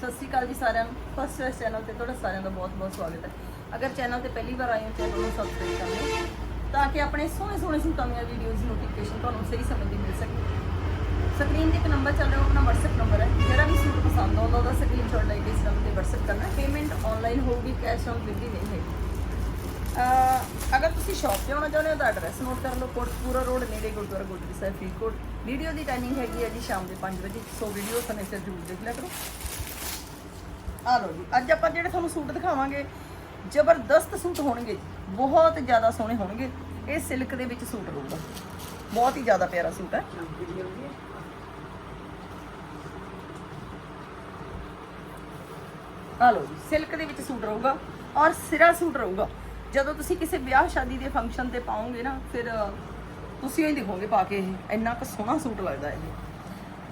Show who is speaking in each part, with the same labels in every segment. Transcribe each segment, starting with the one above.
Speaker 1: ਸਤਿ ਸ਼੍ਰੀ ਅਕਾਲ ਜੀ ਸਾਰਿਆਂ ਨੂੰ। ਫਸਟ ਵੈਸ ਚੈਨਲ ਤੇ ਤੁਹਾਡਾ ਸਾਰਿਆਂ ਦਾ ਬਹੁਤ-ਬਹੁਤ ਸਵਾਗਤ ਹੈ। ਅਗਰ ਚੈਨਲ ਤੇ ਪਹਿਲੀ ਵਾਰ ਆਏ ਹੋ ਚੈਨਲ ਨੂੰ ਸਬਸਕ੍ਰਾਈਬ ਕਰ ਲਓ ਤਾਂ ਕਿ ਆਪਣੇ ਸੋਹਣੇ ਸੋਹਣੇ ਸੂਟਾਂ ਦੀਆਂ ਵੀਡੀਓਜ਼ ਦੀ ਨੋਟੀਫਿਕੇਸ਼ਨ ਤੁਹਾਨੂੰ ਸਹੀ ਸਮੇਂ ਤੇ ਮਿਲ ਸਕੇ। ਸਕਰੀਨ ਤੇ ਇੱਕ ਨੰਬਰ ਚੱਲ ਰਿਹਾ, ਆਪਣਾ WhatsApp ਨੰਬਰ ਹੈ। ਜਿਹੜਾ ਵੀ ਸੂਟ ਪਸੰਦ ਆਉਂਦਾ, ਉਹਦਾ ਸਕਰੀਨਸ਼ਾਟ ਲੈ ਕੇ ਇਸ ਨੰਬਰ ਤੇ WhatsApp ਕਰਨਾ। ਪੇਮੈਂਟ ਆਨਲਾਈਨ ਹੋਊਗੀ ਕੈਸ਼ ਔਨ ਡਿਲੀਵਰੀ ਨਹੀਂ ਹੈਗੀ। ਅਗਰ ਤੁਸੀਂ ਸ਼ਾਪ ਤੇ ਆਉਣਾ ਚਾਹੁੰਦੇ ਹੋ ਤਾਂ ਐਡਰੈਸ ਨੋਟ ਕਰ ਲਓ। ਕੋਟਪੂਰਾ ਰੋਡ ਨੇੜੇ ਗੁਰਦੁਆਰਾ ਗੁਰਦੁਆਰਾ ਸਾਹਿਬ ਫਰੀਦਕੋਟ। ਵੀਡੀਓ ਦੀ ਟਾਈਮਿੰਗ ਹੈਗੀ ਹੈ ਜੀ ਸ਼ਾਮ ਦੇ 5 ਵਜੇ। ਸੋ ਵੀਡੀਓ ਸਮੇਂ ਸਿਰ ਜ਼ਰੂਰ ਦੇਖ ਲਿਆ ਕਰੋ। ਆ ਲਓ ਜੀ ਅੱਜ ਆਪਾਂ ਜਿਹੜੇ ਤੁਹਾਨੂੰ ਸੂਟ ਦਿਖਾਵਾਂਗੇ ਜ਼ਬਰਦਸਤ ਸੂਟ ਹੋਣਗੇ ਜੀ ਬਹੁਤ ਜ਼ਿਆਦਾ ਸੋਹਣੇ ਹੋਣਗੇ ਇਹ ਸਿਲਕ ਦੇ ਵਿੱਚ ਸੂਟ ਰਹੂਗਾ ਬਹੁਤ ਹੀ ਜ਼ਿਆਦਾ ਪਿਆਰਾ ਸੂਟ ਹੈ। ਆ ਲਓ ਜੀ ਸਿਲਕ ਦੇ ਵਿੱਚ ਸੂਟ ਰਹੂਗਾ ਔਰ ਸਿਰਾ ਸੂਟ ਰਹੂਗਾ। ਜਦੋਂ ਤੁਸੀਂ ਕਿਸੇ ਵਿਆਹ ਸ਼ਾਦੀ ਦੇ ਫੰਕਸ਼ਨ ਤੇ ਪਾਓਗੇ ਨਾ ਫਿਰ ਅ, ਤੁਸੀਂ ਹੀ ਦਿਖੋਗੇ ਪਾ ਕੇ ਇਹ ਇੰਨਾ ਕੁ ਸੋਹਣਾ ਸੂਟ ਲੱਗਦਾ ਇਹ।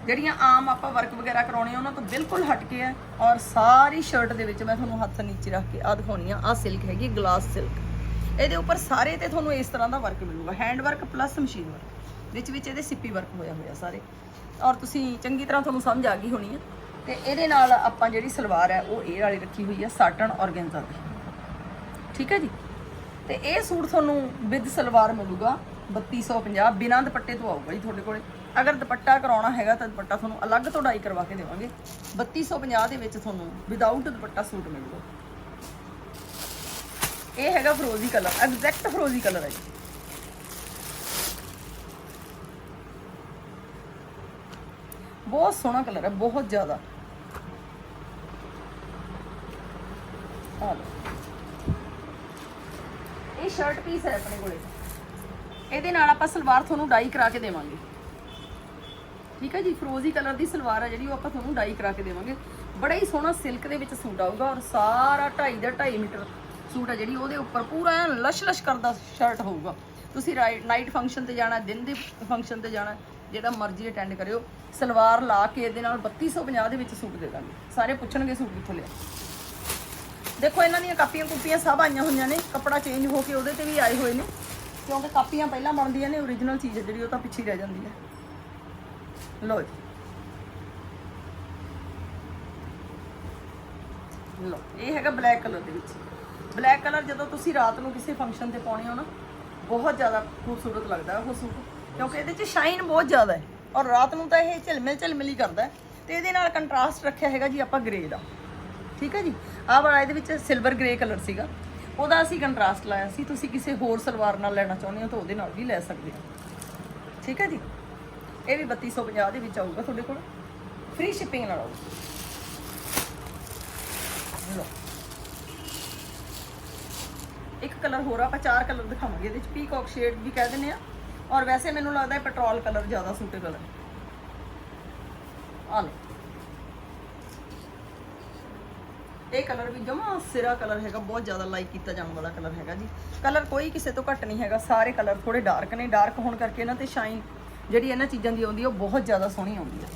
Speaker 1: ਜਿਹੜੀਆਂ ਆਮ ਆਪਾਂ ਵਰਕ ਵਗੈਰਾ ਕਰਾਉਣੇ ਉਹਨਾਂ ਤੋਂ ਬਿਲਕੁਲ ਹਟ ਕੇ ਹੈ ਔਰ ਸਾਰੀ ਸ਼ਰਟ ਦੇ ਵਿੱਚ ਮੈਂ ਤੁਹਾਨੂੰ ਹੱਥ ਨੀਚੇ ਰੱਖ ਕੇ ਆ ਦਿਖਾਉਣੀ ਆ ਆ ਸਿਲਕ ਹੈਗੀ ਗਲਾਸ ਸਿਲਕ ਇਹਦੇ ਉੱਪਰ ਸਾਰੇ ਤੇ ਤੁਹਾਨੂੰ ਇਸ ਤਰ੍ਹਾਂ ਦਾ ਵਰਕ ਮਿਲੂਗਾ hand work plus machine work ਵਿੱਚ ਵਿੱਚ ਇਹਦੇ ਸਿੱਪੀ ਵਰਕ ਹੋਇਆ ਹੋਇਆ ਸਾਰੇ। ਔਰ ਤੁਸੀਂ ਚੰਗੀ ਤਰ੍ਹਾਂ ਤੁਹਾਨੂੰ ਸਮਝ ਆ ਗਈ ਹੋਣੀ ਆ। ਤੇ ਇਹਦੇ ਨਾਲ ਆਪਾਂ ਜਿਹੜੀ ਸਲਵਾਰ ਹੈ, ਉਹ ਇਹ ਵਾਲੀ ਰੱਖੀ ਹੋਈ ਹੈ ਸਾਟਨ ਔਰਗੈਂਜ਼ਾ ਦੀ। ਠੀਕ ਹੈ ਜੀ? ਤੇ ਇਹ ਸੂਟ ਤੁਹਾਨੂੰ ਵਿਦ ਸਲਵਾਰ ਮਿਲੂਗਾ 3250 ਬਿਨਾਂ ਦੁਪੱਟੇ ਤੋਂ ਆਊਗਾ ਜੀ ਤੁਹਾਡੇ ਕੋਲੇ। ਅਗਰ ਦੁਪੱਟਾ ਕਰਾਉਣਾ ਹੈਗਾ ਤਾਂ ਦੁਪੱਟਾ ਤੁਹਾਨੂੰ ਅਲੱਗ ਤੋਂ ਡਾਈ ਕਰਵਾ ਕੇ ਦੇਵਾਂਗੇ। 3250 ਦੇ ਵਿੱਚ ਤੁਹਾਨੂੰ ਵਿਦਆਊਟ ਦੁਪੱਟਾ ਸੂਟ ਮਿਲੂਗਾ। ਇਹ ਹੈਗਾ ਫਰੋਜ਼ੀ ਕਲਰ ਐਗਜ਼ੈਕਟ ਫਰੋਜ਼ੀ ਕਲਰ ਹੈ ਜੀ। ਬਹੁਤ ਸੋਹਣਾ ਕਲਰ ਹੈ, ਬਹੁਤ ਜ਼ਿਆਦਾ। ਆ ਇਹ ਸ਼ਰਟ ਪੀਸ ਹੈ ਆਪਣੇ ਕੋਲੇ। ਇਹਦੇ ਨਾਲ ਆਪਾਂ ਸਲਵਾਰ ਤੁਹਾਨੂੰ ਡਾਈ ਕਰਾ ਕੇ ਦੇਵਾਂਗੇ। ਠੀਕ ਹੈ ਜੀ, ਫਰੋਜ਼ੀ ਕਲਰ ਦੀ ਸਲਵਾਰ ਹੈ ਜਿਹੜੀ, ਉਹ ਆਪਾਂ ਤੁਹਾਨੂੰ ਡਾਈ ਕਰਾ ਕੇ ਦੇਵਾਂਗੇ। ਬੜਾ ਹੀ ਸੋਹਣਾ ਸਿਲਕ ਦੇ ਵਿੱਚ ਸੂਟ ਆਊਗਾ ਔਰ ਸਾਰਾ 2.5 ਦਾ 2.5 ਮੀਟਰ ਸੂਟ ਹੈ ਜਿਹੜੀ, ਉਹਦੇ ਉੱਪਰ ਪੂਰਾ ਐਨ ਲਸ਼ ਲਸ਼ ਕਰਦਾ ਸ਼ਰਟ ਹੋਊਗਾ। ਤੁਸੀਂ ਨਾਈਟ ਫੰਕਸ਼ਨ ਤੇ ਜਾਣਾ, ਦਿਨ ਦੇ ਫੰਕਸ਼ਨ ਤੇ ਜਾਣਾ, ਜਿਹੜਾ ਮਰਜ਼ੀ ਅਟੈਂਡ ਕਰਿਓ। ਸਲਵਾਰ ਲਾ ਕੇ ਇਹਦੇ ਨਾਲ 3250 ਦੇ ਵਿੱਚ ਸੂਟ ਦੇ ਦਾਂਗੇ। ਸਾਰੇ ਪੁੱਛਣਗੇ ਸੂਟ ਕਿੱਥੋਂ ਲਿਆ। ਦੇਖੋ, ਇਹਨਾਂ ਦੀਆਂ ਕਾਪੀਆਂ ਕੁੱਪੀਆਂ ਸਭ ਆਈਆਂ ਹੋਈਆਂ ਨੇ। ਕੱਪੜਾ ਚੇਂਜ ਹੋ ਕੇ ਉਹਦੇ ਤੇ ਵੀ ਆਏ ਹੋਏ ਨੇ। ਕਿਉਂਕਿ ਕਾਪੀਆਂ ਪਹਿਲਾਂ ਬਣਦੀਆਂ ਨੇ origignal ਚੀਜ਼ ਹੈ ਜਿਹੜੀ, ਉਹ ਤਾਂ ਪਿੱਛੇ ਰਹਿ ਜਾਂਦੀ ਹੈ। ਲੋ ਜੀ ਲਓ ਇਹ ਹੈਗਾ ਬਲੈਕ ਕਲਰ ਦੇ ਵਿੱਚ। ਬਲੈਕ ਕਲਰ ਜਦੋਂ ਤੁਸੀਂ ਰਾਤ ਨੂੰ ਕਿਸੇ ਫੰਕਸ਼ਨ ਤੇ ਪਾਉਣੇ ਹੋ ਨਾ, ਬਹੁਤ ਜ਼ਿਆਦਾ ਖੂਬਸੂਰਤ ਲੱਗਦਾ ਉਹ ਸੂਟ, ਕਿਉਂਕਿ ਇਹਦੇ 'ਚ ਸ਼ਾਈਨ ਬਹੁਤ ਜ਼ਿਆਦਾ ਹੈ ਔਰ ਰਾਤ ਨੂੰ ਤਾਂ ਇਹ ਝਿਲਮਿਲ ਝਿਲਮਿਲ ਹੀ ਕਰਦਾ ਹੈ। ਤੇ ਇਹਦੇ ਨਾਲ ਕੰਟਰਾਸਟ ਰੱਖਿਆ ਹੈਗਾ ਜੀ ਆਪਾਂ ਗ੍ਰੇ ਦਾ। ਠੀਕ ਹੈ ਜੀ? ਆਹ ਵਾਲਾ ਇਹਦੇ ਵਿੱਚ ਸਿਲਵਰ ਗ੍ਰੇ ਕਲਰ ਸੀਗਾ। ਉਹਦਾ ਅਸੀਂ ਕੰਟਰਾਸਟ ਲਾਇਆ ਸੀ। ਤੁਸੀਂ ਕਿਸੇ ਹੋਰ ਸਲਵਾਰ ਨਾਲ ਲੈਣਾ ਚਾਹੁੰਦੇ ਹੋ ਤਾਂ ਉਹਦੇ ਨਾਲ ਵੀ ਲੈ ਸਕਦੇ ਹੋ। ਠੀਕ ਹੈ ਜੀ? ਇਹ ਵੀ 3250 ਦੇ ਵਿੱਚ ਆਊਗਾ ਤੁਹਾਡੇ ਕੋਲ। ਫ੍ਰੀ ਸ਼ਿਪਿੰਗ ਨਾਲ ਆਊਗਾ। ਲਓ। ਇੱਕ ਕਲਰ ਹੋਰ ਆਪਾਂ ਚਾਰ ਕਲਰ ਦਿਖਾਵਾਂਗੇ, ਇਹਦੇ ਵਿੱਚ ਪੀਕੌਕ ਸ਼ੇਡ ਵੀ ਕਹਿ ਦਿੰਦੇ ਆ। ਔਰ ਵੈਸੇ ਮੈਨੂੰ ਲੱਗਦਾ ਹੈ ਪੈਟਰੋਲ ਕਲਰ ਜ਼ਿਆਦਾ ਸੂਟੇਬਲ ਹੈ ਆ ਲਓ। ਇਹ ਕਲਰ ਵੀ ਜਮਾ ਸਿਰਾ ਕਲਰ ਹੈਗਾ, ਬਹੁਤ ਜ਼ਿਆਦਾ ਲਾਈਕ ਕੀਤਾ ਜਾਣ ਵਾਲਾ ਕਲਰ ਹੈਗਾ ਜੀ। ਕਲਰ ਕੋਈ ਕਿਸੇ ਤੋਂ ਘੱਟ ਨਹੀਂ ਹੈਗਾ, ਸਾਰੇ ਕਲਰ ਥੋੜੇ ਡਾਰਕ ਨੇ। ਡਾਰਕ ਹੋਣ ਕਰਕੇ ਇਹਨਾਂ ਤੇ ਸ਼ਾਈਨ ਜਿਹੜੀ ਇਹਨਾਂ ਚੀਜ਼ਾਂ ਦੀ ਆਉਂਦੀ ਹੈ ਉਹ ਬਹੁਤ ਜ਼ਿਆਦਾ ਸੋਹਣੀ ਆਉਂਦੀ ਹੈ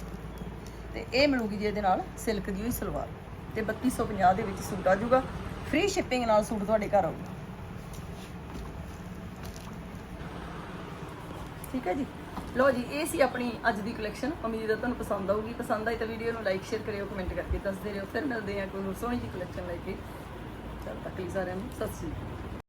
Speaker 1: ਤੇ ਇਹ ਮਿਲੂਗੀ ਜੀ ਇਹਦੇ ਨਾਲ ਸਿਲਕ ਦੀ ਹੋਈ ਸਲਵਾਰ। ਤੇ 3250 ਦੇ ਵਿੱਚ ਸੂਟ ਆ ਜਾਊਗਾ। ਫ੍ਰੀ ਸ਼ਿਪਿੰਗ ਨਾਲ ਸੂਟ ਤੁਹਾਡੇ ਘਰ ਆਊਗਾ। ਠੀਕ ਹੈ ਜੀ? ਲੋ ਜੀ, ਇਹ ਸੀ ਆਪਣੀ ਅੱਜ ਦੀ ਕਲੈਕਸ਼ਨ ਉਮੀਦ ਹੈ ਤੁਹਾਨੂੰ ਪਸੰਦ ਆਊਗੀ। ਪਸੰਦ ਆਈ ਤਾਂ ਵੀਡੀਓ ਨੂੰ ਲਾਈਕ ਸ਼ੇਅਰ ਕਰਿਓ ਕਮੈਂਟ ਕਰਕੇ ਦੱਸਦੇ ਰਹੋ। ਫਿਰ ਮਿਲਦੇ ਹਾਂ ਕੋਈ ਹੋਰ ਸੋਹਣੀ ਜਿਹੀ ਕਲੈਕਸ਼ਨ ਲੈ ਕੇ। ਤਦ ਤੱਕ ਲਈ ਸਾਰਿਆਂ ਨੂੰ ਸਤਿ ਸ੍ਰੀ ਅਕਾਲ।